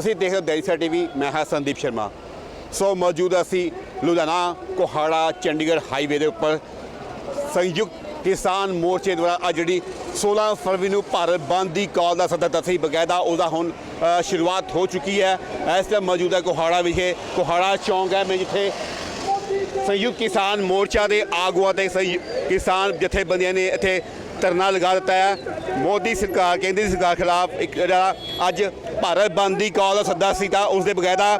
ਤੁਸੀਂ ਦੇਖ ਰਹੇ ਹੋ ਦੈਨਿਕ ਟੀਵੀ, ਮੈਂ ਹਾਂ ਸੰਦੀਪ ਸ਼ਰਮਾ। ਸੋ ਮੌਜੂਦ ਅਸੀਂ ਲੁਧਿਆਣਾ, ਕੋਹਾੜਾ, ਚੰਡੀਗੜ੍ਹ ਹਾਈਵੇ ਦੇ ਉੱਪਰ। ਸੰਯੁਕਤ ਕਿਸਾਨ ਮੋਰਚੇ ਦੁਆਰਾ ਅੱਜ ਜਿਹੜੀ 16 ਫਰਵਰੀ ਨੂੰ ਭਾਰਤ ਬੰਦ ਦੀ ਕਾਲ ਦਾ ਸੱਦਾ ਦਿੱਤਾ ਸੀ, ਬਕਾਇਦਾ ਉਹਦਾ ਹੁਣ ਸ਼ੁਰੂਆਤ ਹੋ ਚੁੱਕੀ ਹੈ। ਇਸ ਟਾਈਮ ਮੌਜੂਦਾ ਹੈ ਕੋਹਾੜਾ ਵਿਖੇ। ਕੋਹਾੜਾ ਚੌਂਕ ਹੈ, ਮੈਂ ਜਿੱਥੇ ਸੰਯੁਕਤ ਕਿਸਾਨ ਮੋਰਚਾ ਦੇ ਆਗੂਆਂ ਤੇ ਸੰਯੁ- ਕਿਸਾਨ ਜਥੇਬੰਦੀਆਂ ਨੇ ਇੱਥੇ ਧਰਨਾ ਲਗਾ ਦਿੱਤਾ ਹੈ। ਮੋਦੀ ਸਰਕਾਰ, ਕੇਂਦਰੀ ਸਰਕਾਰ ਖਿਲਾਫ ਇੱਕ ਜਿਹੜਾ ਅੱਜ ਭਾਰਤ ਬੰਦ ਦੀ ਕਾਲ ਦਾ ਸੱਦਾ ਸੀ ਤਾਂ ਉਸ ਦੇ ਬਕਾਇਦਾ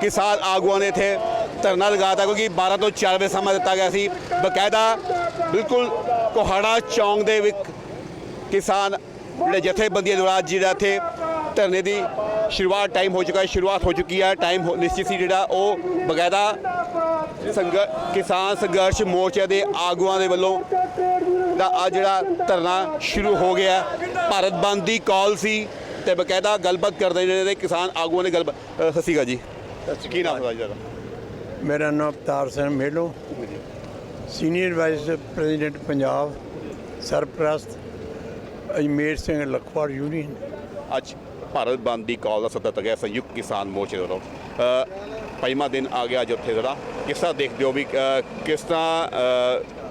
ਕਿਸਾਨ ਆਗੂਆਂ ਨੇ ਇੱਥੇ ਧਰਨਾ ਲਗਾਤਾ ਕਿਉਂਕਿ 12 ਤੋਂ 4 ਵਜੇ ਸਮਾਂ ਦਿੱਤਾ ਗਿਆ ਸੀ। ਬਕਾਇਦਾ ਬਿਲਕੁਲ ਕੋਹਾੜਾ ਚੌਂਕ ਦੇ ਵਿੱਚ ਕਿਸਾਨ ਜਿਹੜੇ ਜਥੇਬੰਦੀਆਂ ਦੁਆਰਾ ਜਿਹੜਾ ਇੱਥੇ ਧਰਨੇ ਦੀ ਸ਼ੁਰੂਆਤ ਟਾਈਮ ਹੋ ਚੁੱਕਾ ਹੈ, ਸ਼ੁਰੂਆਤ ਹੋ ਚੁੱਕੀ ਹੈ ਟਾਈਮ ਹੋ- ਨਿਸ਼ਚਿਤ ਸੀ ਜਿਹੜਾ ਉਹ ਬਕਾਇਦਾ ਸੰਘ ਕਿਸਾਨ ਸੰਘਰਸ਼ ਮੋਰਚੇ ਦੇ ਆਗੂਆਂ ਦੇ ਵੱਲੋਂ ਦਾ ਆ ਜਿਹੜਾ ਧਰਨਾ ਸ਼ੁਰੂ ਹੋ ਗਿਆ ਭਾਰਤ ਬੰਦ ਦੀ ਕਾਲ ਸੀ। ਤੇ ਬਕਾਇਦਾ ਗੱਲਬਾਤ ਕਰਦੇ ਨੇ ਜਿਹੜੇ ਕਿਸਾਨ ਆਗੂਆਂ ਨੇ ਗੱਲ ਸਤਿ ਸ਼੍ਰੀ ਅਕਾਲ ਜੀ। ਕੀ ਨਾਮ ਹੈ ਤੁਹਾਡਾ ਮੇਰਾ ਨਾਮ Avtar Singh Melo. Senior vice president Punjab ਸਰਪ੍ਰਸਤ ਅਜਮੇਰ ਸਿੰਘ ਲਖਵਾੜ ਯੂਨੀਅਨ। ਅੱਜ ਭਾਰਤ ਬੰਦ ਦੀ ਕਾਲ ਦਾ ਸੱਦਾ ਦਿੱਤਾ ਗਿਆ ਸੰਯੁਕਤ ਕਿਸਾਨ ਮੋਰਚੇ ਵੱਲੋਂ। ਪੰਜਵਾਂ ਦਿਨ ਆ ਗਿਆ ਅੱਜ ਉੱਥੇ ਜਿਹੜਾ। ਕਿਸ ਤਰ੍ਹਾਂ ਦੇਖਦੇ ਹੋ ਵੀ ਕਿਸ ਤਰ੍ਹਾਂ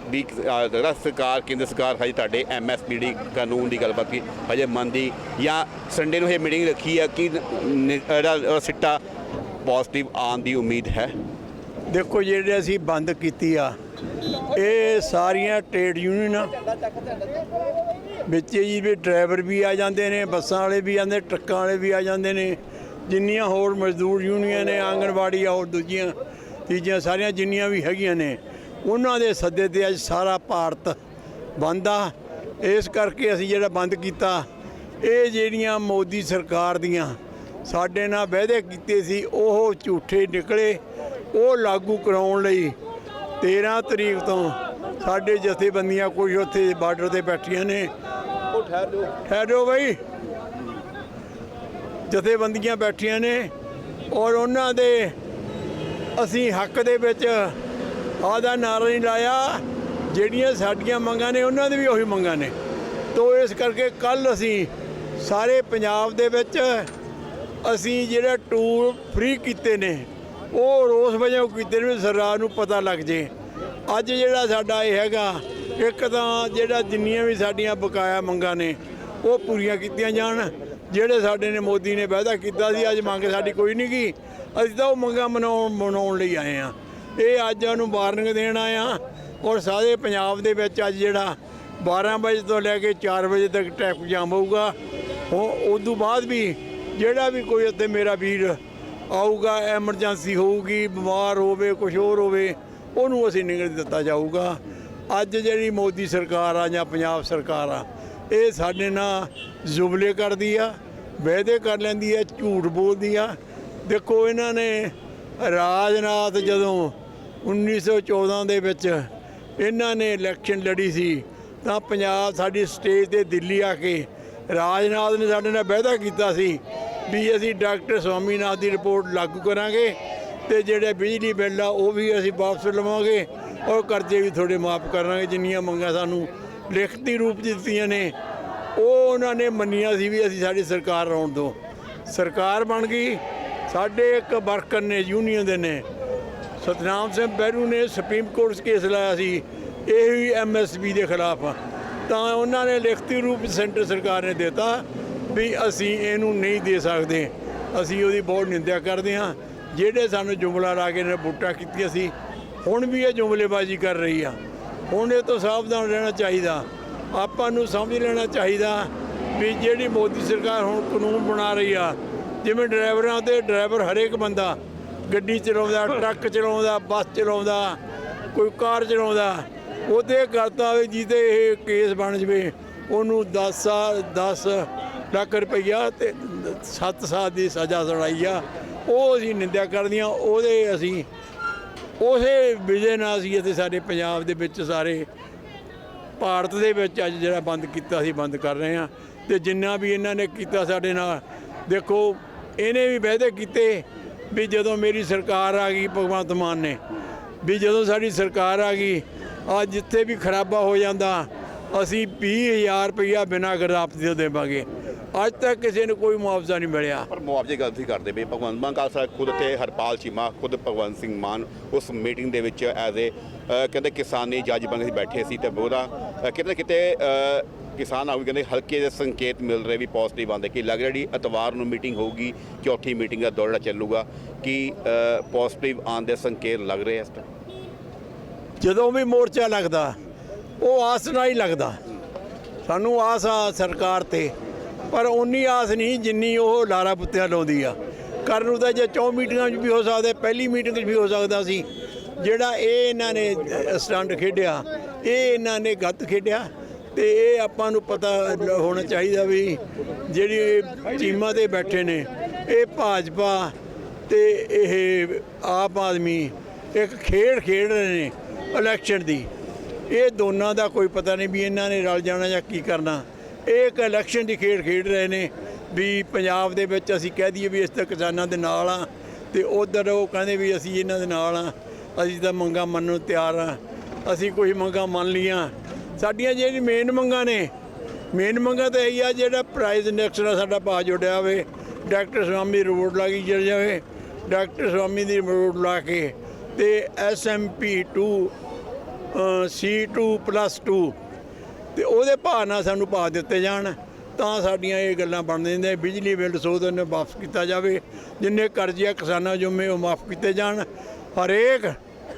ਅ, ਵੀ ਅ, ਜਿਹੜਾ ਸਰਕਾਰ ਕੇਂਦਰ ਸਰਕਾਰ ਹਜੇ ਤੁਹਾਡੇ ਐਮਐਸਪੀਡੀ ਕਾਨੂੰਨ ਦੀ ਗੱਲਬਾਤ ਕੀ ਹਜੇ ਮੰਨਦੀ ਜਾਂ ਸੰਡੇ ਨੂੰ ਇਹ ਮੀਟਿੰਗ ਰੱਖੀ ਆ ਕਿ ਨ- ਸਿੱਟਾ ਪੋਜ਼ਿਟਿਵ ਆਉਣ ਦੀ ਉਮੀਦ ਹੈ? ਦੇਖੋ ਜਿਹੜੇ ਅਸੀਂ ਬੰਦ ਕੀਤੀ ਆ ਇਹ ਸਾਰੀਆਂ ਟ੍ਰੇਡ ਯੂਨੀਅਨ ਵਿੱਚ ਜੀ ਵੀ ਡਰਾਈਵਰ ਵੀ ਆ ਜਾਂਦੇ ਨੇ ਬੱਸਾਂ ਵਾਲੇ ਵੀ ਆਉਂਦੇ ਟਰੱਕਾਂ ਵਾਲੇ ਵੀ ਆ ਜਾਂਦੇ ਨੇ। ਜਿੰਨੀਆਂ ਹੋਰ ਮਜ਼ਦੂਰ ਯੂਨੀਅਨ ਨੇ ਆਂਗਣਵਾੜੀ ਆ ਹੋਰ ਦੂਜੀਆਂ ਤੀਜੀਆਂ ਸਾਰੀਆਂ ਜਿੰਨੀਆਂ ਵੀ ਹੈਗੀਆਂ ਨੇ ਉਹਨਾਂ ਦੇ ਸੱਦੇ ਤੇ ਅੱਜ ਸਾਰਾ ਭਾਰਤ ਬੰਦ ਆ। ਇਸ ਕਰਕੇ ਅਸੀਂ ਜਿਹੜਾ ਬੰਦ ਕੀਤਾ ਇਹ ਜਿਹੜੀਆਂ ਮੋਦੀ ਸਰਕਾਰ ਦੀਆਂ ਸਾਡੇ ਨਾਲ ਵਾਅਦੇ ਕੀਤੇ ਸੀ ਉਹ ਝੂਠੇ ਨਿਕਲੇ ਉਹ ਲਾਗੂ ਕਰਾਉਣ ਲਈ 13 ਤਰੀਕ ਤੋਂ ਸਾਡੇ ਜਥੇਬੰਦੀਆਂ ਕੁਝ ਉੱਥੇ ਬਾਰਡਰ ਤੇ ਬੈਠੀਆਂ ਨੇ। ਉਹ ਠਹਿਰੋ। ਠਹਿਰੋ ਬਈ। ਜਥੇਬੰਦੀਆਂ ਬੈਠੀਆਂ ਨੇ ਔਰ ਉਹਨਾਂ ਦੇ ਅਸੀਂ ਹੱਕ ਦੇ ਵਿੱਚ ਆਦਾ ਨਾਰਾ ਨਹੀਂ ਲਾਇਆ। ਜਿਹੜੀਆਂ ਸਾਡੀਆਂ ਮੰਗਾਂ ਨੇ, ਉਹਨਾਂ ਦੀ ਵੀ ਉਹੀ ਮੰਗਾਂ ਨੇ। ਤੋ ਇਸ ਕਰਕੇ ਕੱਲ ਅਸੀਂ ਸਾਰੇ ਪੰਜਾਬ ਦੇ ਵਿੱਚ ਅਸੀਂ ਜਿਹੜਾ ਟੂਲ ਫ੍ਰੀ ਕੀਤੇ ਨੇ, ਉਹ ਰੋਸ ਵਜੋਂ ਕੀਤੇ ਨੇ ਵੀ ਸਰਕਾਰ ਨੂੰ ਪਤਾ ਲੱਗ ਜੇ। ਅੱਜ ਜਿਹੜਾ ਸਾਡਾ ਇਹ ਹੈਗਾ, ਇੱਕ ਤਾਂ ਜਿਹੜਾ ਜਿੰਨੀਆਂ ਵੀ ਸਾਡੀਆਂ ਬਕਾਇਆ ਮੰਗਾਂ ਨੇ, ਉਹ ਪੂਰੀਆਂ ਕੀਤੀਆਂ ਜਾਣ। ਜਿਹੜੇ ਸਾਡੇ ਨੇ ਮੋਦੀ ਨੇ ਵਾਅਦਾ ਕੀਤਾ ਸੀ, ਅੱਜ ਮੰਗ ਸਾਡੀ ਕੋਈ ਨਹੀਂ ਗਈ। ਅਸੀਂ ਤਾਂ ਉਹ ਮੰਗਾਂ ਮਨਾਉਣ ਮਨਾਉਣ ਲਈ ਆਏ ਆ ਇਹ ਅੱਜ ਉਹਨੂੰ ਵਾਰਨਿੰਗ ਦੇਣ ਆਏ ਆ ਔਰ ਸਾਰੇ ਪੰਜਾਬ ਦੇ ਵਿੱਚ ਅੱਜ ਜਿਹੜਾ 12 ਵਜੇ ਤੋਂ ਲੈ ਕੇ 4 ਵਜੇ ਤੱਕ ਟ੍ਰੈਫਿਕ ਜਾਮ ਹੋਊਗਾ। ਉਹ ਤੋਂ ਬਾਅਦ ਵੀ ਜਿਹੜਾ ਵੀ ਕੋਈ ਉੱਥੇ ਮੇਰਾ ਵੀਰ ਆਊਗਾ ਐਮਰਜੈਂਸੀ ਹੋਊਗੀ, ਬਿਮਾਰ ਹੋਵੇ ਕੁਝ ਹੋਰ ਹੋਵੇ, ਉਹਨੂੰ ਅਸੀਂ ਨਿਕਲ ਦਿੱਤਾ ਜਾਊਗਾ। ਅੱਜ ਜਿਹੜੀ ਮੋਦੀ ਸਰਕਾਰ ਆ ਜਾਂ ਪੰਜਾਬ ਸਰਕਾਰ ਆ, ਇਹ ਸਾਡੇ ਨਾਲ ਜ਼ੁਬਲੇ ਕਰਦੀ ਆ, ਵਾਅਦੇ ਕਰ ਲੈਂਦੀ ਆ, ਝੂਠ ਬੋਲਦੀ ਆ। ਦੇਖੋ ਇਹਨਾਂ ਨੇ ਰਾਜਨਾਥ ਜਦੋਂ 1914 ਦੇ ਵਿੱਚ ਇਹਨਾਂ ਨੇ ਇਲੈਕਸ਼ਨ ਲੜੀ ਸੀ, ਤਾਂ ਪੰਜਾਬ ਸਾਡੀ ਸਟੇਜ ਤੇ ਦਿੱਲੀ ਆ ਕੇ ਰਾਜਨਾਥ ਨੇ ਸਾਡੇ ਨਾਲ ਵਾਅਦਾ ਕੀਤਾ ਸੀ ਵੀ ਅਸੀਂ ਡਾਕਟਰ ਸਵਾਮੀਨਾਥ ਦੀ ਰਿਪੋਰਟ ਲਾਗੂ ਕਰਾਂਗੇ ਤੇ ਜਿਹੜੇ ਬਿਜਲੀ ਬਿੱਲ ਆ ਉਹ ਵੀ ਅਸੀਂ ਵਾਪਸ ਲਵਾਂਗੇ ਔਰ ਕਰਜ਼ੇ ਵੀ ਥੋੜੇ ਮਾਫ ਕਰਾਂਗੇ, ਜਿੰਨੀਆਂ ਮੰਗਾਂ ਸਾਨੂੰ ਲਿਖਤੀ ਰੂਪ 'ਚ ਦਿੱਤੀਆਂ ਨੇ, ਉਹ ਉਹਨਾਂ ਨੇ ਮੰਨੀਆਂ ਸੀ ਵੀ ਅਸੀਂ ਸਾਡੀ ਸਰਕਾਰ ਆਉਣ ਦੋ ਸਰਕਾਰ ਬਣ ਗਈ, ਸਾਡੇ ਇੱਕ ਵਰਕਰ ਨੇ ਯੂਨੀਅਨ ਦੇ ਨੇ ਸਤਨਾਮ ਸਿੰਘ ਬਹਿਰੂ ਨੇ ਸੁਪਰੀਮ ਕੋਰਟ 'ਚ ਕੇਸ ਲਾਇਆ ਸੀ। ਇਹ ਵੀ ਐਮਐਸਪੀ ਦੇ ਖਿਲਾਫ ਤਾਂ ਉਹਨਾਂ ਨੇ ਲਿਖਤੀ ਰੂਪ ਸੈਂਟਰ ਸਰਕਾਰ ਨੇ ਦਿੱਤਾ ਵੀ ਅਸੀਂ ਇਹਨੂੰ ਨਹੀਂ ਦੇ ਸਕਦੇ। ਅਸੀਂ ਉਹਦੀ ਬਹੁਤ ਨਿੰਦਿਆ ਕਰਦੇ ਹਾਂ। ਜਿਹੜੇ ਸਾਨੂੰ ਜੁਮਲਾ ਲਾ ਕੇ ਨੇ ਬੂਟਾ ਕੀਤੀਆਂ ਸੀ, ਹੁਣ ਵੀ ਇਹ ਜੁਮਲੇਬਾਜ਼ੀ ਕਰ ਰਹੀ ਆ। ਹੁਣ ਇਹ ਤੋਂ ਸਾਵਧਾਨ ਰਹਿਣਾ ਚਾਹੀਦਾ। ਆਪਾਂ ਨੂੰ ਸਮਝ ਲੈਣਾ ਚਾਹੀਦਾ ਵੀ ਜਿਹੜੀ ਮੋਦੀ ਸਰਕਾਰ ਹੁਣ ਕਾਨੂੰਨ ਬਣਾ ਰਹੀ ਆ, ਜਿਵੇਂ ਡਰਾਈਵਰਾਂ ਤੇ ਡਰਾਈਵਰ ਹਰੇਕ ਬੰਦਾ ਗੱਡੀ ਚਲਾਉਂਦਾ, ਟਰੱਕ ਚਲਾਉਂਦਾ, ਬੱਸ ਚਲਾਉਂਦਾ, ਕੋਈ ਕਾਰ ਚਲਾਉਂਦਾ, ਉਹਦੇ ਕਰਤਾ ਵੀ ਜਿਹਦੇ ਇਹ ਕੇਸ ਬਣ ਜਵੇ, ਉਹਨੂੰ 10 ਸਾਲ 10 ਲੱਖ ਰੁਪਈਆ ਤੇ 7 ਸਾਲ ਦੀ ਸਜ਼ਾ ਸੁਣਾਈ ਆ। ਉਹ ਅਸੀਂ ਨਿੰਦਿਆ ਕਰਦੀਆਂ ਉਹਦੇ ਅਸੀਂ ਉਸੇ ਵਿਜੇ ਨਾਲ ਅਸੀਂ ਇੱਥੇ ਸਾਡੇ ਪੰਜਾਬ ਦੇ ਵਿੱਚ ਸਾਰੇ, ਭਾਰਤ ਦੇ ਵਿੱਚ ਅੱਜ ਜਿਹੜਾ ਬੰਦ ਕੀਤਾ ਸੀ, ਬੰਦ ਕਰ ਰਹੇ ਹਾਂ ਤੇ ਜਿੰਨਾ ਵੀ ਇਹਨਾਂ ਨੇ ਕੀਤਾ ਸਾਡੇ ਨਾਲ, ਦੇਖੋ, ਇਹਨੇ ਵੀ ਵਾਅਦੇ ਕੀਤੇ ਵੀ ਜਦੋਂ ਮੇਰੀ ਸਰਕਾਰ ਆ ਗਈ ਭਗਵੰਤ ਮਾਨ ਨੇ, ਵੀ ਜਦੋਂ ਸਾਡੀ ਸਰਕਾਰ ਆ ਗਈ ਆ ਜਿੱਥੇ ਵੀ ਖਰਾਬਾ ਹੋ ਜਾਂਦਾ, ਅਸੀਂ 20000 ਰੁਪਈਆ ਬਿਨਾਂ ਗਰਾਫਤ ਦੇ ਦੇਵਾਂਗੇ। ਅੱਜ ਤੱਕ ਕਿਸੇ ਨੂੰ ਕੋਈ ਮੁਆਵਜ਼ਾ ਨਹੀਂ ਮਿਲਿਆ। ਪਰ ਮੁਆਵਜ਼ੇ ਦੀ ਗੱਲ ਤੁਸੀਂ ਕਰਦੇ ਪਏ। ਭਗਵੰਤ ਮਾਨ ਕਾਲ ਖੁਦ ਤੇ ਹਰਪਾਲ ਚੀਮਾ, ਖੁਦ ਭਗਵੰਤ ਸਿੰਘ ਮਾਨ ਉਸ ਮੀਟਿੰਗ ਦੇ ਵਿੱਚ ਐਜ਼ ਏ ਕਹਿੰਦੇ ਕਿਸਾਨੀ ਜੱਜ ਬਣ ਕੇ ਬੈਠੇ ਸੀ ਤੇ ਬੋਰਾ ਕਿਤੇ ਨਾ ਕਿਤੇ ਕਿਸਾਨ ਆਗੂ ਕਹਿੰਦੇ ਹਲਕੇ ਦੇ ਸੰਕੇਤ ਮਿਲ ਰਹੇ ਵੀ ਪੋਜ਼ਿਟਿਵ ਆਉਂਦੇ। ਕਿ ਲੱਗ ਰਿਹਾ ਜਿਹੜੀ ਐਤਵਾਰ ਨੂੰ ਮੀਟਿੰਗ ਹੋਊਗੀ, ਚੌਥੀ ਮੀਟਿੰਗ ਦਾ ਦੌਰ ਚੱਲੂਗਾ, ਕਿ ਪੋਜ਼ਿਟਿਵ ਆਉਣ ਦੇ ਸੰਕੇਤ ਲੱਗ ਰਹੇ ਇਸ ਟਾਈਮ ਜਦੋਂ ਵੀ ਮੋਰਚਾ ਲੱਗਦਾ, ਉਹ ਆਸ ਨਾਲ ਹੀ ਲੱਗਦਾ। ਸਾਨੂੰ ਆਸ ਆ ਸਰਕਾਰ ਤੇ, ਪਰ ਉਨੀ ਆਸ ਨਹੀਂ ਜਿੰਨੀ ਉਹ ਲਾਰਾ ਪੁੱਤਿਆ ਲਾਉਂਦੀ ਆ। ਕਰਨ ਨੂੰ ਤਾਂ ਜੇ ਚੌ ਮੀਟਿੰਗਾਂ 'ਚ ਵੀ ਹੋ ਸਕਦਾ, ਪਹਿਲੀ ਮੀਟਿੰਗ 'ਚ ਵੀ ਹੋ ਸਕਦਾ ਸੀ। ਜਿਹੜਾ ਇਹ ਇਹਨਾਂ ਨੇ ਸਟੰਟ ਖੇਡਿਆ, ਇਹ ਇਹਨਾਂ ਨੇ ਗੱਤ ਖੇਡਿਆ। ਤੇ ਇਹ ਆਪਾਂ ਨੂੰ ਪਤਾ ਹੋਣਾ ਚਾਹੀਦਾ ਵੀ ਜਿਹੜੀ ਇਹ ਟੀਮਾਂ ਤੇ ਬੈਠੇ ਨੇ, ਇਹ ਭਾਜਪਾ ਤੇ ਇਹ ਆਪ ਆਦਮੀ ਇੱਕ ਖੇਡ ਖੇਡ ਰਹੇ ਨੇ ਇਲੈਕਸ਼ਨ ਦੀ। ਇਹ ਦੋਨਾਂ ਦਾ ਕੋਈ ਪਤਾ ਨਹੀਂ ਵੀ ਇਹਨਾਂ ਨੇ ਰਲ ਜਾਣਾ ਜਾਂ ਕੀ ਕਰਨਾ। ਇਹ ਇੱਕ ਇਲੈਕਸ਼ਨ ਦੀ ਖੇਡ ਖੇਡ ਰਹੇ ਨੇ ਵੀ ਪੰਜਾਬ ਦੇ ਵਿੱਚ ਅਸੀਂ ਕਹਿ ਦਈਏ ਵੀ ਇਸ ਤਾਂ ਕਿਸਾਨਾਂ ਦੇ ਨਾਲ ਆ ਤੇ ਉਧਰ ਉਹ ਕਹਿੰਦੇ ਵੀ ਅਸੀਂ ਇਹਨਾਂ ਦੇ ਨਾਲ ਆ, ਅਸੀਂ ਤਾਂ ਮੰਗਾਂ ਮੰਨਣ ਨੂੰ ਤਿਆਰ ਆ। ਅਸੀਂ ਕੋਈ ਮੰਗਾਂ ਮੰਨ ਲੀਆਂ ਸਾਡੀਆਂ ਜਿਹੜੀ ਮੇਨ ਮੰਗਾਂ ਨੇ ਮੇਨ ਮੰਗਾਂ ਤਾਂ ਇਹੀ ਆ ਜਿਹੜਾ ਪ੍ਰਾਈਜ਼ ਇੰਡੈਕਸ ਨਾਲ ਸਾਡਾ ਭਾਅ ਜੁੜਿਆ ਹੋਵੇ, ਡਾਕਟਰ ਸਵਾਮੀ ਰੋਡ ਲਾਗੀ ਜੜ ਜਾਵੇ, ਡਾਕਟਰ ਸਵਾਮੀ ਦੀ ਰੋਡ ਲਾ ਕੇ ਤੇ ਐਸਐਮਪੀ 2 C2+2 ਤੇ ਉਹਦੇ ਭਾਅ ਨਾਲ ਸਾਨੂੰ ਭਾਅ ਦਿੱਤੇ ਜਾਣ, ਤਾਂ ਸਾਡੀਆਂ ਇਹ ਗੱਲਾਂ ਬਣ ਜਾਂਦੀਆਂ ਬਿਜਲੀ ਬਿੱਲ ਸੋਧ ਨੇ ਵਾਪਸ ਕੀਤਾ ਜਾਵੇ, ਜਿੰਨੇ ਕਰਜ਼ੇ ਆ ਕਿਸਾਨਾਂ ਜੁਮੇ ਉਹ ਮਾਫ ਕੀਤੇ ਜਾਣ, ਹਰੇਕ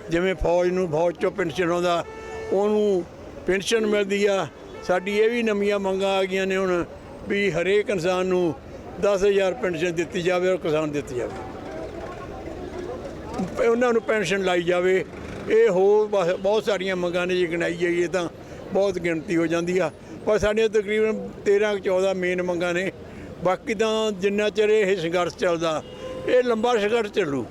ਜਿਵੇਂ ਫੌਜ ਨੂੰ, ਫੌਜ ਚੋਂ ਪੈਨਸ਼ਨ ਆਉਂਦਾ, ਉਹਨੂੰ ਪੈਨਸ਼ਨ ਮਿਲਦੀ ਆ। ਸਾਡੀ ਇਹ ਵੀ ਨਵੀਆਂ ਮੰਗਾਂ ਆ ਗਈਆਂ ਨੇ ਹੁਣ ਵੀ ਹਰੇਕ ਇਨਸਾਨ ਨੂੰ 10000 ਪੈਨਸ਼ਨ ਦਿੱਤੀ ਜਾਵੇ ਔਰ ਕਿਸਾਨ ਦਿੱਤੀ ਜਾਵੇ। ਉਹਨਾਂ ਨੂੰ ਪੈਨਸ਼ਨ ਲਾਈ ਜਾਵੇ। ਇਹ ਹੋਰ ਬਸ ਬਹੁਤ ਸਾਰੀਆਂ ਮੰਗਾਂ ਨੇ ਜੇ ਗਿਣਾਈ ਜਾਈਏ ਤਾਂ ਬਹੁਤ ਗਿਣਤੀ ਹੋ ਜਾਂਦੀ ਆ। ਪਰ ਸਾਡੀਆਂ ਤਕਰੀਬਨ 13 14 ਮੇਨ ਮੰਗਾਂ ਨੇ। ਬਾਕੀ ਤਾਂ ਜਿੰਨਾ ਚਿਰ ਇਹ ਸੰਘਰਸ਼ ਚੱਲਦਾ, ਇਹ ਲੰਬਾ ਸੰਘਰਸ਼ ਚੱਲੂ।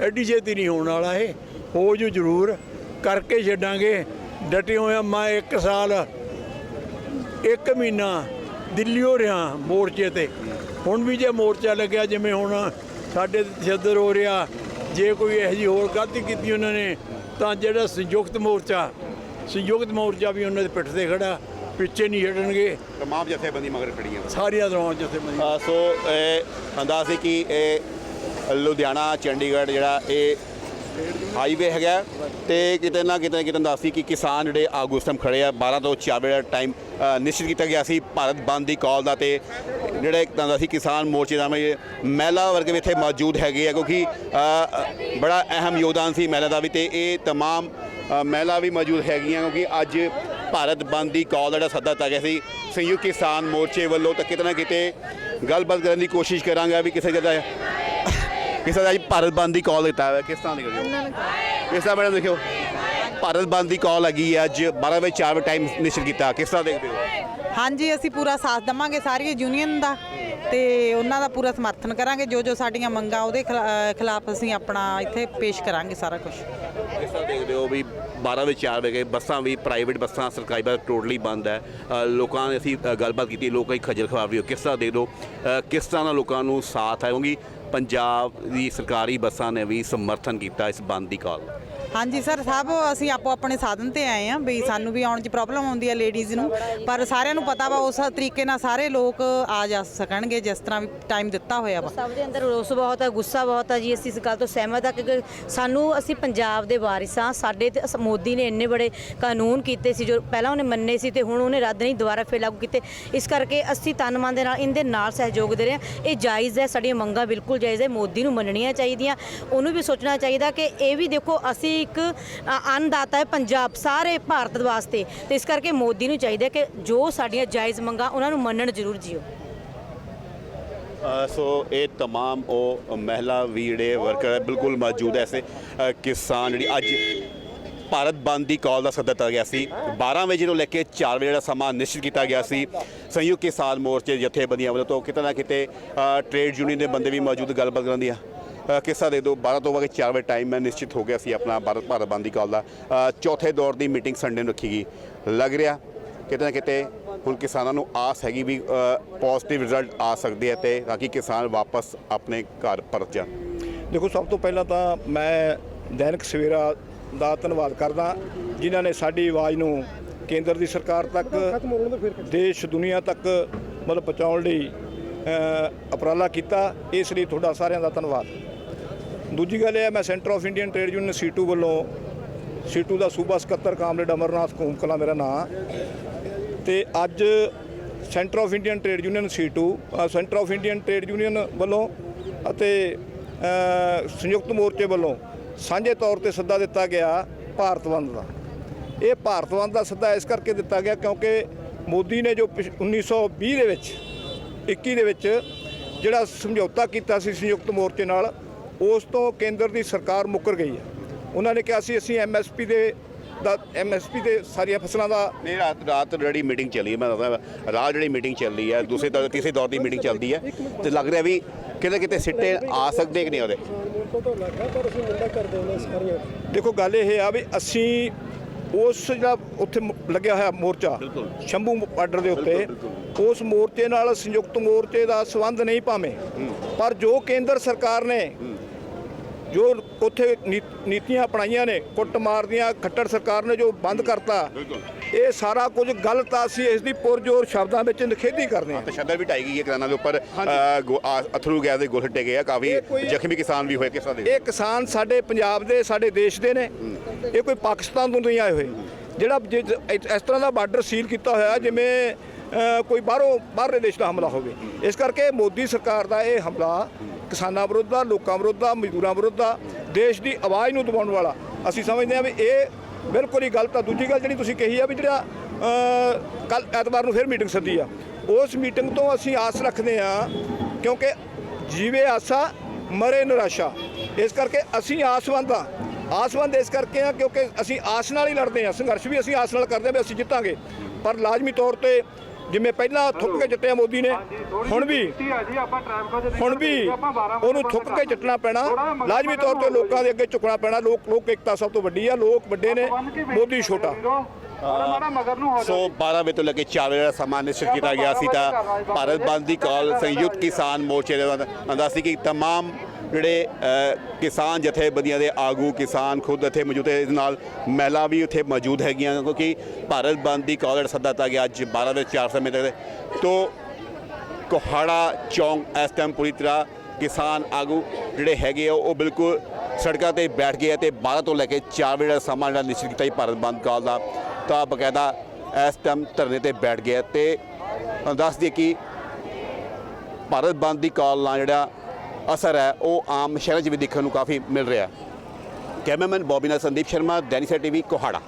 ਐਡੀ ਛੇਤੀ ਨਹੀਂ ਹੋਣ ਵਾਲਾ ਇਹ। ਹੋ ਜੂ ਜ਼ਰੂਰ। ਕਰਕੇ ਛੱਡਾਂਗੇ। ਡਟੇ ਹੋਏ ਆ। ਮੈਂ ਇੱਕ ਸਾਲ ਇੱਕ ਮਹੀਨਾ ਦਿੱਲੀੋਂ ਰਿਹਾ ਮੋਰਚੇ ਤੇ। ਹੁਣ ਵੀ ਜੇ ਮੋਰਚਾ ਲੱਗਿਆ ਜਿਵੇਂ ਹੁਣ ਸਾਡੇ ਤਸ਼ੱਦਦ ਹੋ ਰਿਹਾ ਜੇ ਕੋਈ ਇਹੋ ਜਿਹੀ ਹੋਰ ਗਲਤੀ ਕੀਤੀ ਉਹਨਾਂ ਨੇ ਤਾਂ ਜਿਹੜਾ ਸੰਯੁਕਤ ਮੋਰਚਾ ਸੰਯੁਕਤ ਮੋਰਚਾ ਵੀ ਉਹਨਾਂ ਦੇ ਪਿੱਠ ਤੇ ਖੜਾ ਪਿੱਛੇ ਨਹੀਂ ਹਟਣਗੇ। ਤਮਾਮ ਜਥੇਬੰਦੀ ਮਗਰ ਖੜੀਆਂ। ਸਾਰੀਆਂ ਦਰਾਂ ਜਿੱਥੇ ਅ, ਸੋ ਇਹ ਅੰਦਾਜ਼ ਸੀ ਕਿ ਇਹ ਲੁਧਿਆਣਾ ਚੰਡੀਗੜ੍ਹ ਜਿਹੜਾ ਇਹ ਹਾਈਵੇ ਹੈਗਾ ਤੇ ਕਿਤੇ ਨਾ ਕਿਤੇ ਕਿਤੇ ਅੰਦਾਜ਼ ਸੀ ਕਿ ਕਿਸਾਨ ਜਿਹੜੇ ਆਗੂ ਇਸ ਟਾਈਮ ਖੜੇ ਆ 12 ਤੋਂ 4 ਵਜੇ ਦਾ ਟਾਈਮ ਅ, ਨਿਸ਼ਚਿਤ ਕੀਤਾ ਗਿਆ ਸੀ ਭਾਰਤ ਬੰਦ ਦੀ ਕਾਲ ਦਾ ਤੇ ਜਿਹੜੇ ਇੱਕ ਤਰ੍ਹਾਂ ਦਾ ਸੀ ਕਿਸਾਨ ਮੋਰਚੇ ਦਾ ਮੈਂ ਮਹਿਲਾ ਵਰਗ ਵੀ ਇੱਥੇ ਮੌਜੂਦ ਹੈਗੇ ਆ ਕਿਉਂਕਿ ਅ, ਬੜਾ ਅਹਿਮ ਯੋਗਦਾਨ ਸੀ ਮਹਿਲਾ ਦਾ ਵੀ ਤੇ ਇਹ तमाम ਅ, ਮਹਿਲਾ ਵੀ ਮੌਜੂਦ ਹੈਗੀਆਂ ਕਿਉਂਕਿ ਅੱਜ ਭਾਰਤ ਬੰਦ ਦੀ ਕਾਲ ਦਾ ਜਿਹੜਾ ਸੱਦਾ ਦਿੱਤਾ ਗਿਆ ਸੀ ਸੰਯੁਕਤ ਕਿਸਾਨ ਮੋਰਚੇ ਵੱਲੋਂ ਤਾਂ ਕਿਤੇ ਨਾ ਕਿਤੇ ਗੱਲਬਾਤ ਕਰਨ ਦੀ ਕੋਸ਼ਿਸ਼ ਕਰਾਂਗਾ ਵੀ ਕਿਸੇ ਜਗ੍ਹਾ ਕਿਸੇ ਦਾ ਅੱਜ ਭਾਰਤ ਬੰਦ ਦੀ ਕਾਲ ਦਿੱਤਾ ਹੋਇਆ ਕਿਸ ਤਰ੍ਹਾਂ ਦੀ ਕਰਿਓ ਕਿਸ ਤਰ੍ਹਾਂ ਮੈਡਮ ਦੇਖਿਓ ਭਾਰਤ ਬੰਦ ਦੀ ਕਾਲ ਹੈਗੀ ਹੈ ਅੱਜ 12 ਵਜੇ 4 ਵਜੇ ਟਾਈਮ ਨਿਸ਼ਚਿਤ ਕੀਤਾ ਕਿਸ ਤਰ੍ਹਾਂ ਦੇਖਦੇ ਹੋ? ਹਾਂਜੀ ਅਸੀਂ ਪੂਰਾ ਸਾਥ ਦਵਾਂਗੇ ਸਾਰੀਆਂ ਯੂਨੀਅਨ ਦਾ ਤੇ ਉਹਨਾਂ ਦਾ ਪੂਰਾ ਸਮਰਥਨ ਕਰਾਂਗੇ ਜੋ ਜੋ ਸਾਡੀਆਂ ਮੰਗਾਂ ਉਹਦੇ ਖਿਲਾਫ ਅਸੀਂ ਆਪਣਾ ਇੱਥੇ ਪੇਸ਼ ਕਰਾਂਗੇ ਸਾਰਾ ਕੁਝ ਕਿਸ ਤਰ੍ਹਾਂ ਦੇਖਦੇ ਹੋ ਵੀ 12 ਵਜੇ 4 ਵਜੇ ਬੱਸਾਂ ਵੀ ਪ੍ਰਾਈਵੇਟ ਬੱਸਾਂ ਸਰਕਾਰੀ ਬੱਸ ਟੋਟਲੀ ਬੰਦ ਹੈ ਲੋਕਾਂ ਨੇ ਅਸੀਂ ਗੱਲਬਾਤ ਕੀਤੀ ਲੋਕਾਂ ਦੀ ਖੱਜਲ ਖਵਾਰ ਵੀ ਕਿਸ ਤਰ੍ਹਾਂ ਦੇਖਦੇ ਹੋ ਅ, ਕਿਸ ਤਰ੍ਹਾਂ ਦਾ ਲੋਕਾਂ ਨੂੰ ਸਾਥ ਹੈ ਕਿਉਂਕਿ ਪੰਜਾਬ ਦੀ ਸਰਕਾਰੀ ਬੱਸਾਂ ਨੇ ਵੀ ਸਮਰਥਨ ਕੀਤਾ ਇਸ ਬੰਦ ਦੀ ਕਾਲ ਹਾਂਜੀ ਸਰ, ਸਭ ਅਸੀਂ ਆਪੋ ਆਪਣੇ ਸਾਧਨ ਤੇ ਆਏ ਆ ਵੀ ਸਾਨੂੰ ਵੀ ਆਉਣ 'ਚ ਪ੍ਰੋਬਲਮ ਆਉਂਦੀ ਹੈ ਲੇਡੀਜ਼ ਨੂੰ। ਪਰ ਸਾਰਿਆਂ ਨੂੰ ਪਤਾ ਵਾ ਉਸ ਤਰੀਕੇ ਨਾਲ ਸਾਰੇ ਲੋਕ ਆ ਜਾ ਸਕਣਗੇ ਜਿਸ ਤਰ੍ਹਾਂ ਵੀ ਟਾਈਮ ਦਿੱਤਾ ਹੋਇਆ ਵਾ। ਸਭ ਦੇ ਅੰਦਰ ਰੋਸ ਬਹੁਤ ਆ, ਗੁੱਸਾ ਬਹੁਤ ਆ ਜੀ। ਅਸੀਂ ਇਸ ਗੱਲ ਤੋਂ ਸਹਿਮਤ ਹਾਂ ਕਿ ਸਾਨੂੰ ਅਸੀਂ ਪੰਜਾਬ ਦੇ ਵਾਰਿਸ ਹਾਂ, ਸਾਡੇ ਤੇ ਅਸ- ਮੋਦੀ ਨੇ ਇੰਨੇ ਬੜੇ ਕਾਨੂੰਨ ਕੀਤੇ ਸੀ ਜੋ ਪਹਿਲਾਂ ਉਹਨੇ ਮੰਨੇ ਸੀ ਤੇ ਹੁਣ ਉਹਨੇ ਰੱਦ ਨਹੀਂ ਦੁਬਾਰਾ ਫੇਰ ਲਾਗੂ ਕੀਤੇ। ਇਸ ਕਰਕੇ ਅਸੀਂ ਤਨ ਮਨ ਦੇ ਨਾਲ ਇਹਦੇ ਨਾਲ ਸਹਿਯੋਗ ਦੇ ਰਹੇ ਹਾਂ। ਇਹ ਜਾਇਜ਼ ਹੈ, ਸਾਡੀਆਂ ਮੰਗਾਂ ਬਿਲਕੁਲ ਜਾਇਜ਼ ਹੈ, ਮੋਦੀ ਨੂੰ ਮੰਨਣੀਆਂ ਚਾਹੀਦੀਆਂ। ਉਹਨੂੰ ਵੀ ਸੋਚਣਾ ਚਾਹੀਦਾ ਕਿ ਇਹ ਵੀ ਦੇਖੋ, ਅਸੀਂ ਇੱਕ ਅ, ਅੰਨਦਾਤਾ ਹੈ ਪੰਜਾਬ ਸਾਰੇ ਭਾਰਤ ਵਾਸਤੇ ਤੇ ਇਸ ਕਰਕੇ ਮੋਦੀ ਨੂੰ ਚਾਹੀਦਾ ਕਿ ਜੋ ਸਾਡੀਆਂ ਜਾਇਜ਼ ਮੰਗਾਂ ਉਹਨਾਂ ਨੂੰ ਮੰਨਣ ਜ਼ਰੂਰ ਜਿਓ ਅ, ਸੋ ਇਹ तमाम ਉਹ ਮਹਿਲਾ ਵੀ ਜਿਹੜੇ ਵਰਕਰ ਹੈ ਬਿਲਕੁਲ ਮੌਜੂਦ ਹੈ ਐਸੇ ਅ, ਕਿਸਾਨ ਜਿਹੜੀ ਅੱਜ ਭਾਰਤ ਬੰਦ ਦੀ ਕਾਲ ਦਾ ਸੱਦਾ ਦਿੱਤਾ ਗਿਆ ਸੀ 12 ਵਜੇ ਤੋਂ ਲੈ ਕੇ 4 ਵਜੇ ਦਾ ਸਮਾਂ ਨਿਸ਼ਚਿਤ ਕੀਤਾ ਗਿਆ ਸੀ ਸੰਯੁਕਤ ਕਿਸਾਨ ਮੋਰਚੇ ਜਥੇਬੰਦੀਆਂ ਵੱਲੋਂ ਤੋਂ ਕਿਤੇ ਨਾ ਕਿਤੇ ਅ, ਟ੍ਰੇਡ ਯੂਨੀਅਨ ਦੇ ਬੰਦੇ ਵੀ ਮੌਜੂਦ ਗੱਲਬਾਤ ਕਰਨ ਦੀਆਂ ਅ, ਕਿੱਸਾ ਦੇ ਦਿਓ। 12 ਤੋਂ ਲੈ ਕੇ 4 ਵਜੇ ਟਾਈਮ ਮੈਂ ਨਿਸ਼ਚਿਤ ਹੋ ਗਿਆ ਸੀ ਆਪਣਾ ਭਾਰਤ ਭਾਰਤ ਬੰਦੀ ਕਾਲ ਦਾ। ਚੌਥੇ ਦੌਰ ਦੀ ਮੀਟਿੰਗ ਸੰਡੇ ਨੂੰ ਰੱਖੀ ਗਈ। ਲੱਗ ਰਿਹਾ ਕਿਤੇ ਨਾ ਕਿਤੇ ਹੁਣ ਕਿਸਾਨਾਂ ਨੂੰ ਆਸ ਹੈਗੀ ਵੀ ਪੋਜ਼ਿਟਿਵ ਰਿਜ਼ਲਟ ਆ ਸਕਦੇ ਆ ਤੇ ਤਾਂ ਕਿ ਕਿਸਾਨ ਵਾਪਸ ਆਪਣੇ ਘਰ ਪਰਤ ਜਾਣ। ਦੇਖੋ ਸਭ ਤੋਂ ਪਹਿਲਾਂ ਤਾਂ ਮੈਂ ਦੈਨਿਕ ਸਵੇਰਾ ਦਾ ਧੰਨਵਾਦ ਕਰਦਾ ਜਿਨ੍ਹਾਂ ਨੇ ਸਾਡੀ ਆਵਾਜ਼ ਨੂੰ ਕੇਂਦਰ ਦੀ ਸਰਕਾਰ ਤੱਕ ਦੇਸ਼ ਦੁਨੀਆ ਤੱਕ ਮਤਲਬ ਪਹੁੰਚਾਉਣ ਲਈ ਅ, ਉਪਰਾਲਾ ਕੀਤਾ। ਇਸ ਲਈ ਤੁਹਾਡਾ ਸਾਰਿਆਂ ਦਾ ਧੰਨਵਾਦ। ਦੂਜੀ ਗੱਲ ਇਹ ਹੈ ਮੈਂ centre of Indian trade union CITU ਵੱਲੋਂ ਸੀਟੂ ਦਾ ਸੂਬਾ ਸਕੱਤਰ ਕਾਮਰੇਡ ਅਮਰਨਾਥ ਕੂਮਕਲਾ ਮੇਰਾ ਨਾਮ ਤੇ ਅੱਜ centre of Indian trade union CITU uh, centre of Indian trade union ਵੱਲੋਂ ਅਤੇ ਸੰਯੁਕਤ ਮੋਰਚੇ ਵੱਲੋਂ ਸਾਂਝੇ ਤੌਰ ਤੇ ਸੱਦਾ ਦਿੱਤਾ ਗਿਆ ਭਾਰਤ ਬੰਦ ਦਾ। ਇਹ ਭਾਰਤ ਬੰਦ ਦਾ ਸੱਦਾ ਇਸ ਕਰਕੇ ਦਿੱਤਾ ਗਿਆ ਕਿਉਂਕਿ ਮੋਦੀ ਨੇ ਜੋ ਪਿਛ- 1920 ਦੇ ਵਿੱਚ 21 ਦੇ ਵਿੱਚ ਜਿਹੜਾ ਸਮਝੌਤਾ ਕੀਤਾ ਸੀ ਸੰਯੁਕਤ ਮੋਰਚੇ ਨਾਲ ਉਸ ਤੋਂ ਕੇਂਦਰ ਦੀ ਸਰਕਾਰ ਮੁੱਕਰ ਗਈ ਹੈ। ਉਹਨਾਂ ਨੇ ਕਿਹਾ ਸੀ ਅਸੀਂ ਐਮਐਸਪੀ ਦੇ ਦਾ ਐਮਐਸਪੀ ਦੇ ਸਾਰੀਆਂ ਫਸਲਾਂ ਦਾ ਨਹੀਂ ਰਾਤ ਰਾਤ ਜਿਹੜੀ ਮੀਟਿੰਗ ਚੱਲੀ ਹੈ ਮੈਂ ਦੱਸਦਾ ਰਾਤ ਜਿਹੜੀ ਮੀਟਿੰਗ ਚੱਲ ਰਹੀ ਹੈ ਦੂਸਰੇ ਦੌਰ ਤੀਸਰੇ ਦੌਰ ਦੀ ਮੀਟਿੰਗ ਚੱਲਦੀ ਹੈ। ਤੇ ਲੱਗ ਰਿਹਾ ਵੀ ਕਿਤੇ ਕਿਤੇ ਸਿੱਟੇ ਆ ਸਕਦੇ ਕਿ ਨਹੀਂ ਉਹਦੇ। ਦੇਖੋ ਗੱਲ ਇਹ ਆ ਵੀ ਅਸੀਂ ਉਸ ਜਿਹੜਾ ਉੱਥੇ ਲੱਗਿਆ ਹੋਇਆ ਮੋਰਚਾ ਸ਼ੰਭੂ ਬਾਰਡਰ ਦੇ ਉੱਤੇ ਉਸ ਮੋਰਚੇ ਨਾਲ ਸੰਯੁਕਤ ਮੋਰਚੇ ਦਾ ਸੰਬੰਧ ਨਹੀਂ ਭਾਵੇਂ। ਪਰ ਜੋ ਕੇਂਦਰ ਸਰਕਾਰ ਨੇ ਜੋ ਉੱਥੇ ਨੀਤੀਆਂ ਅਪਣਾਈਆਂ ਨੇ ਕੁੱਟਮਾਰ ਦੀਆਂ ਖੱਟੜ ਸਰਕਾਰ ਨੇ ਜੋ ਬੰਦ ਕਰਤਾ ਇਹ ਸਾਰਾ ਕੁਝ ਗਲਤ ਆ ਅਸੀਂ ਇਸ ਦੀ ਪੁਰਜੋਰ ਸ਼ਬਦਾਂ ਵਿੱਚ ਨਿਖੇਧੀ ਕਰਦੇ ਹਾਂ ਤੇ ਸ਼ਦਰ ਵੀ ਢਾਈ ਗਈ ਹੈ ਕਿਸਾਨਾਂ ਦੇ ਉੱਪਰ। ਆ- ਅਥਰੂ ਗੈਸ ਦੇ ਗੋਲ ਹੱਟੇ ਗਏ ਆ ਕਾਫੀ ਜ਼ਖਮੀ ਕਿਸਾਨ ਵੀ ਹੋਏ ਕਿਸ ਤਰ੍ਹਾਂ ਦੇ? ਇਹ ਕਿਸਾਨ ਸਾਡੇ ਪੰਜਾਬ ਦੇ ਸਾਡੇ ਦੇਸ਼ ਦੇ ਨੇ। ਇਹ ਕੋਈ ਪਾਕਿਸਤਾਨ ਤੋਂ ਨਹੀਂ ਆਏ ਹੋਏ। ਜਿਹੜਾ ਇਸ ਤਰ੍ਹਾਂ ਦਾ ਬਾਰਡਰ ਸੀਲ ਕੀਤਾ ਹੋਇਆ ਜਿਵੇਂ ਕੋਈ ਬਾਹਰੋਂ ਬਾਹਰਲੇ ਦੇਸ਼ ਦਾ ਹਮਲਾ ਹੋਵੇ। ਇਸ ਕਰਕੇ ਮੋਦੀ ਸਰਕਾਰ ਦਾ ਇਹ ਹਮਲਾ ਕਿਸਾਨਾਂ ਵਿਰੁੱਧ ਆ, ਲੋਕਾਂ ਵਿਰੁੱਧ ਆ, ਮਜ਼ਦੂਰਾਂ ਵਿਰੁੱਧ ਆ, ਦੇਸ਼ ਦੀ ਆਵਾਜ਼ ਨੂੰ ਦਬਾਉਣ ਵਾਲਾ। ਅਸੀਂ ਸਮਝਦੇ ਹਾਂ ਵੀ ਇਹ ਬਿਲਕੁਲ ਹੀ ਗਲਤ ਆ। ਦੂਜੀ ਗੱਲ ਜਿਹੜੀ ਤੁਸੀਂ ਕਹੀ ਆ ਵੀ ਜਿਹੜਾ ਕੱਲ ਐਤਵਾਰ ਨੂੰ ਫਿਰ ਮੀਟਿੰਗ ਸੱਦੀ ਆ। ਉਸ ਮੀਟਿੰਗ ਤੋਂ ਅਸੀਂ ਆਸ ਰੱਖਦੇ ਆ ਕਿਉਂਕਿ ਜੀਵੇ ਆਸਾ, ਮਰੇ ਨਿਰਾਸ਼ਾ। ਇਸ ਕਰਕੇ ਅਸੀਂ ਆਸਵੰਦ ਆ। ਆਸਵੰਦ ਇਸ ਕਰਕੇ ਆ ਕਿਉਂਕਿ ਅਸੀਂ ਆਸ ਨਾਲ ਹੀ ਲੜਦੇ ਆ ਸੰਘਰਸ਼ ਵੀ ਅਸੀਂ ਆਸ ਨਾਲ ਕਰਦੇ ਆ ਵੀ ਅਸੀਂ ਜਿੱਤਾਂਗੇ। ਪਰ ਲਾਜ਼ਮੀ ਤੌਰ ਤੇ ਜਿਵੇਂ ਪਹਿਲਾਂ ਥੁੱਕ ਕੇ ਜਿੱਤਿਆ ਮੋਦੀ ਨੇ ਹੁਣ ਵੀ ਹੁਣ ਵੀ ਉਹਨੂੰ ਥੁੱਕ ਕੇ ਜਿੱਤਣਾ ਪੈਣਾ ਲਾਜ਼ਮੀ ਤੌਰ ਤੇ ਲੋਕਾਂ ਦੇ ਅੱਗੇ ਝੁਕਣਾ ਪੈਣਾ ਲੋਕ ਲੋਕ ਏਕਤਾ ਸਭ ਤੋਂ ਵੱਡੀ ਆ ਲੋਕ ਵੱਡੇ ਨੇ ਮੋਦੀ ਛੋਟਾ ਸੋ 12 ਵਜੇ ਤੋਂ ਲੈ ਕੇ 4 ਵਜੇ ਦਾ ਸਮਾਂ ਨਿਸ਼ਚਿਤ ਕੀਤਾ ਗਿਆ ਸੀ ਤਾਂ ਭਾਰਤ ਬੰਦ ਦੀ ਕਾਲ ਸੰਯੁਕਤ ਕਿਸਾਨ ਮੋਰਚੇ ਦੇ ਅੰਦਰ ਸੀ ਕਿ तमाम ਜਿਹੜੇ ਕਿਸਾਨ ਜਥੇਬੰਦੀਆਂ ਦੇ ਆਗੂ, ਕਿਸਾਨ ਖੁਦ ਇੱਥੇ ਮੌਜੂਦ ਹੈ ਇਸ ਨਾਲ ਮਹਿਲਾ ਵੀ ਉੱਥੇ ਮੌਜੂਦ ਹੈਗੀਆਂ, ਕਿਉਂਕਿ ਭਾਰਤ ਬੰਦ ਦੀ ਕਾਲ ਦਾ ਸੱਦਾ ਦਿੱਤਾ ਗਿਆ ਅੱਜ 12 ਵਜੇ 4 ਸਮੇਂ ਤੱਕ। ਤੋਂ ਕੋਹਾੜਾ ਚੌਂਕ ਇਸ ਟਾਈਮ ਪੂਰੀ ਤਰ੍ਹਾਂ ਕਿਸਾਨ ਆਗੂ ਜਿਹੜੇ ਹੈਗੇ ਆ, ਉਹ ਬਿਲਕੁਲ ਸੜਕਾਂ ਤੇ ਬੈਠ ਗਏ ਆ ਤੇ 12 ਤੋਂ ਲੈ ਕੇ 4 ਵਜੇ ਦਾ ਸਮਾਂ ਜਿਹੜਾ ਨਿਸ਼ਚਿਤ ਕੀਤਾ ਸੀ ਭਾਰਤ ਬੰਦ ਕਾਲ ਦਾ, ਤਾਂ ਬਕਾਇਦਾ ਇਸ ਟਾਈਮ ਧਰਨੇ ਤੇ ਬੈਠ ਗਏ ਆ ਤੇ ਦੱਸ ਦਈਏ ਕਿ ਭਾਰਤ ਬੰਦ ਦੀ ਕਾਲ ਨਾਲ ਜਿਹੜਾ ਅਸਰ ਹੈ, ਉਹ ਆਮ ਸ਼ਹਿਰਾਂ 'ਚ ਵੀ ਦੇਖਣ ਨੂੰ ਕਾਫੀ ਮਿਲ ਰਿਹਾ ਹੈ। ਕੈਮਰਾਮੈਨ ਬੋਬੀ ਨਾਲ ਸੰਦੀਪ ਸ਼ਰਮਾ, ਦੈਨਿਕ ਟੀਵੀ, ਕੋਹਾੜਾ।